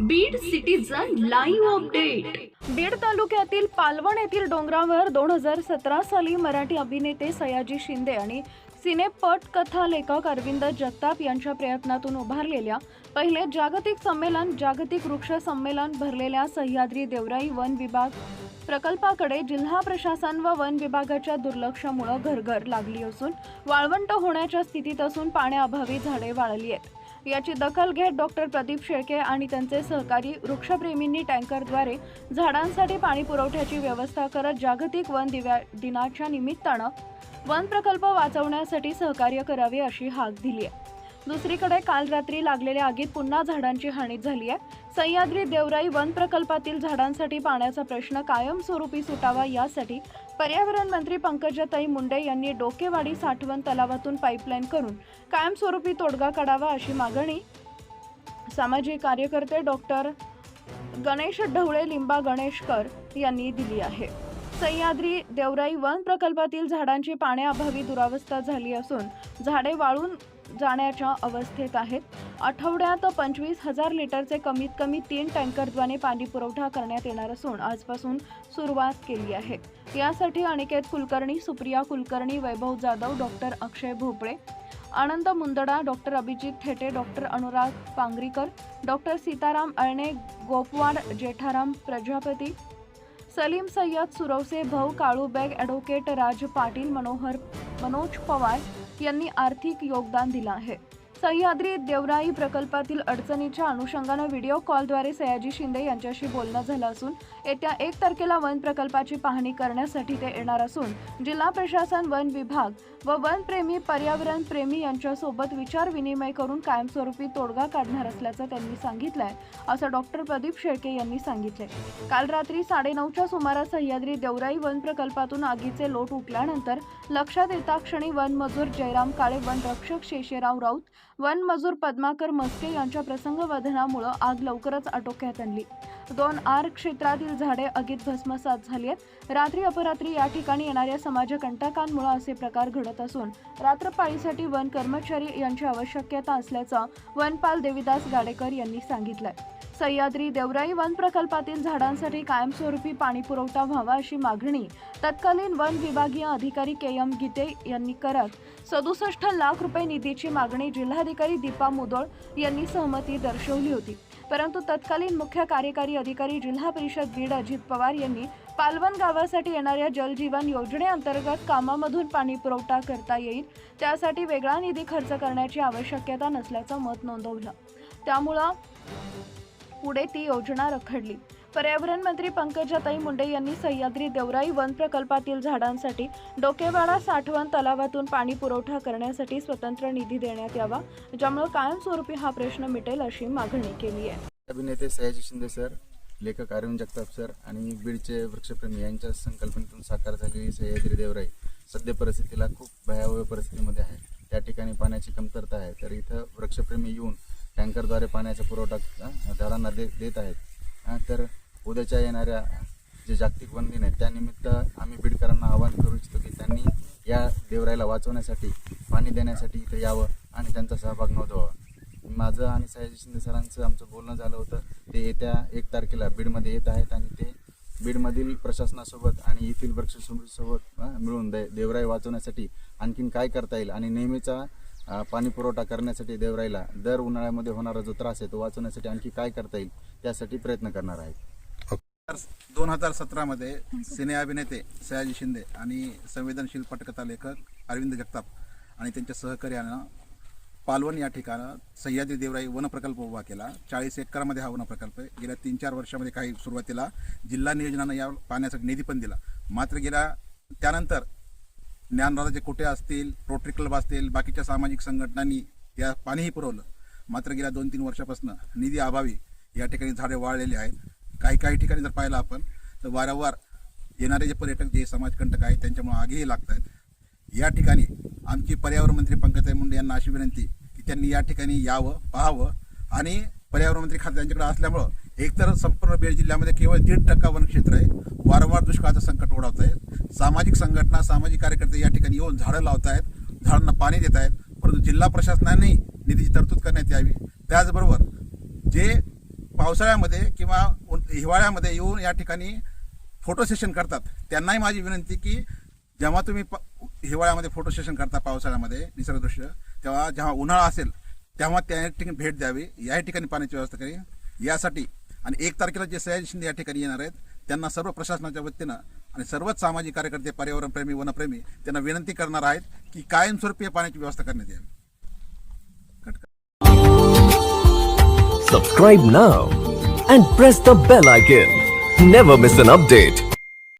Beed citizen live update Beed तालुक्यातील पालवण येथील डोंगरावर दोन हजार सतरा साली मराठी अभिनेते सयाजी शिंदे आणि सिनेपट कथा लेखक अरविंद जगताप यांच्या प्रयत्नातून उभारलेल्या पहिले जागतिक संमेलन जागतिक वृक्ष संमेलन भरलेल्या सह्याद्री देवराई वन विभाग प्रकल्पाकडे जिल्हा प्रशासन व वन विभागाच्या दुर्लक्षामुळे घरघर लागली असून वाळवंट होण्याच्या स्थितीत असून पाण्याअभावी झाडे वाळली आहेत. याची दखल घेत डॉक्टर प्रदीप शेळके आणि त्यांचे सहकारी वृक्षप्रेमींनी टँकरद्वारे झाडांसाठी पाणी पुरवठ्याची व्यवस्था करत जागतिक वन दिव्या दिनाच्या निमित्तानं वन प्रकल्प वाचवण्यासाठी सहकार्य करावे अशी हाक दिली आहे दुसरीकडे काल रात्री लागलेल्या आगीत पुन्हा झाडांची हानी झाली आहे सह्याद्री देवराई वन प्रकल्पातील झाडांसाठी पाण्याचा प्रश्न कायमस्वरूपी सुटावा यासाठी पर्यावरण मंत्री पंकजाताई मुंडे यांनी डोकेवाडी साठवण तलावातून पाईपलाईन करून कायमस्वरूपी तोडगा काढावा अशी मागणी सामाजिक कार्यकर्ते डॉक्टर गणेश ढवळे लिंबा गणेशकर यांनी दिली आहे. सह्याद्री देवराई वन प्रकल्पातील झाडांची पाण्याअभावी दुरावस्था झाली असून झाडे वाळून जाण्याच्या अवस्थेत आहेत. आठवड्यात पंचवीस हजार लिटरचे कमीत कमी तीन टँकरद्वारे पाणी पुरवठा करण्यात येणार असून आजपासून सुरुवात केली आहे. यासाठी Aniket Kulkarni Supriya Kulkarni Vaibhav Jadhav doctor Akshay Bhopale Anand Mundada doctor Abhijit Thete doctor Anurag Pangarikar doctor Sitaram Alane Gopwad Jetharam Prajapati Salim Sayyad Surwase भाऊ काळूबॅग ॲडव्होकेट राज पाटील मनोहर मनोज पवार यांनी आर्थिक योगदान दिलं आहे. सह्याद्री देवराई प्रकल्पातील अडचणीच्या अनुषंगानं व्हिडिओ कॉलद्वारे सयाजी शिंदे यांच्याशी बोलणं झालं असून येत्या एक तारखेला वन प्रकल्पाची पाहणी करण्यासाठी ते येणार असून जिल्हा प्रशासन वन विभाग व वनप्रेमी पर्यावरण प्रेमी यांच्यासोबत विचार विनिमय करून कायमस्वरूपी तोडगा काढणार असल्याचं त्यांनी सांगितलंय असं डॉक्टर प्रदीप शेळके यांनी सांगितले काल रात्री साडेनऊच्या सुमारास सह्याद्री देवराई वन प्रकल्पातून आगीचे लोट उठल्यानंतर लक्षात येता क्षणी वन मजूर जयराम काळे वन रक्षक शेषेराव राऊत वन मजूर पद्माकर मस्के यांच्या प्रसंगवधनामुळं आग लवकरच आटोक्यात आणली. दोन आर क्षेत्रातील झाडे अगीत भस्मसात झाली आहेत रात्री अपरात्री या ठिकाणी येणाऱ्या समाजकंटकांमुळे असे प्रकार घडत असून रात्रपाळीसाठी वन कर्मचारी यांची आवश्यकता असल्याचं वनपाल देविदास गाडेकर यांनी सांगितलंय. सह्याद्री देवराई वन प्रकल्पातील झाडांसाठी कायमस्वरूपी पाणी पुरवठा व्हावा अशी मागणी तत्कालीन वन विभागीय अधिकारी के एम गीते यांनी करत सदुसष्ट लाख रुपये निधीची मागणी जिल्हाधिकारी दीपा मुदोळ यांनी सहमती दर्शवली होती. परंतु तत्कालीन मुख्य कार्यकारी अधिकारी जिल्हा परिषद बीड अजित पवार यांनी पालवन गावासाठी येणाऱ्या जलजीवन योजनेअंतर्गत कामामधून पाणी पुरवठा करता येईल त्यासाठी वेगळा निधी खर्च करण्याची आवश्यकता नसल्याचं मत नोंदवलं. त्यामुळं पुढे ती योजना रखडली. पर्यावरण मंत्री पंकजाताई मुंडे यांनी सह्याद्री देवराई वन प्रकल्पातील झाडांसाठी डोकेवाडा साठवण तलावातून पाणी पुरवठा करण्यासाठी स्वतंत्र निधी देण्यात यावा ज्यामुळे कायमस्वरूपी हा प्रश्न मिटेल अशी मागणी केली आहे. अभिनेते सयाजी शिंदे सर लेखक अरविंद जगताप सर आणि बीडचे वृक्षप्रेमी यांच्या संकल्पनेतून साकार झालेली सह्याद्री देवराई सध्या परिस्थितीला खूप भयावह परिस्थितीमध्ये आहे. त्या ठिकाणी पाण्याची कमतरता आहे. तर इथं वृक्षप्रेमी येऊन टँकरद्वारे पाण्याचा पुरवठा अ, झाडांना दे देत आहेत. तर उद्याच्या येणाऱ्या जे जागतिक वन दिन आहे त्यानिमित्त आम्ही बीडकरांना आवाहन करू इच्छितो की त्यांनी या देवराईला वाचवण्यासाठी पाणी देण्यासाठी इथं यावं आणि त्यांचा सहभाग नोंदवावा. माझं आणि सयाजी शिंदे सरांचं आमचं बोलणं झालं होतं ते येत्या एक तारखेला बीडमध्ये येत आहेत आणि ते बीडमधील प्रशासनासोबत आणि येथील वृक्षसोबत मिळून दे देवराई वाचवण्यासाठी आणखीन काय करता येईल आणि नेहमीचा पाणी पुरवठा करण्यासाठी देवराईला दर उन्हाळ्यामध्ये होणारा जो त्रास आहे तो वाचवण्यासाठी आणखी काय करता येईल त्यासाठी प्रयत्न करणार आहेत दोन हजार सतरामध्ये सिने अभिनेते सयाजी शिंदे आणि संवेदनशील पटकथा लेखक अरविंद जगताप आणि त्यांच्या सहकार्यानं पालवण या ठिकाणं सह्याद्री देवराई वन प्रकल्प उभा केला. चाळीस एकरामध्ये हा वन प्रकल्प आहे. गेल्या तीन चार वर्षामध्ये काही सुरुवातीला जिल्हा नियोजनानं या पाण्यासाठी निधी पण दिला. मात्र गेल्या त्यानंतर ज्ञानराजाचे कुठे असतील रोटरी क्लब असतील बाकीच्या सामाजिक संघटनांनी या पाणीही पुरवलं. मात्र गेल्या दोन तीन वर्षापासून निधी अभावी या ठिकाणी झाडे वाळलेली आहेत. काही काही ठिकाणी जर पाहिलं आपण तर वारंवार येणारे जे पर्यटक जे समाजकंटक आहेत त्यांच्यामुळे आगीही लागत आहेत या ठिकाणी आमची पर्यावरण मंत्री पंकजाताई मुंडे यांना अशी विनंती की त्यांनी या ठिकाणी यावं पाहावं आणि पर्यावरण मंत्री खाते त्यांच्याकडे असल्यामुळं एकतर संपूर्ण बीड जिल्ह्यामध्ये केवळ दीड टक्का वनक्षेत्र आहे. वारंवार दुष्काळाचं संकट ओढवत आहे सामाजिक संघटना सामाजिक कार्यकर्ते या ठिकाणी येऊन झाडं लावत आहेत झाडांना पाणी देत आहेत परंतु जिल्हा प्रशासनाने निधीची तरतूद करण्यात यावी. त्याचबरोबर जे पावसाळ्यामध्ये किंवा हिवाळ्यामध्ये येऊन या ठिकाणी फोटो सेशन करतात त्यांनाही माझी विनंती की जेव्हा तुम्ही प- हिवाळ्यामध्ये फोटो सेशन करता पावसाळ्यामध्ये निसर्गदृश्य तेव्हा जेव्हा उन्हाळा असेल तेव्हा त्या ठिकाणी भेट द्यावी. या ठिकाणी पाण्याची व्यवस्था करी. यासाठी आणि एक तारखेला जे सयाजी शिंदे या ठिकाणी येणार आहेत त्यांना सर्व प्रशासनाच्या वतीनं आणि सर्वच सामाजिक कार्यकर्ते पर्यावरणप्रेमी वनप्रेमी त्यांना विनंती करणार आहेत की कायमस्वरूपी पाण्याची व्यवस्था करण्यात यावी cut Subscribe now and press the bell icon. Never miss an update.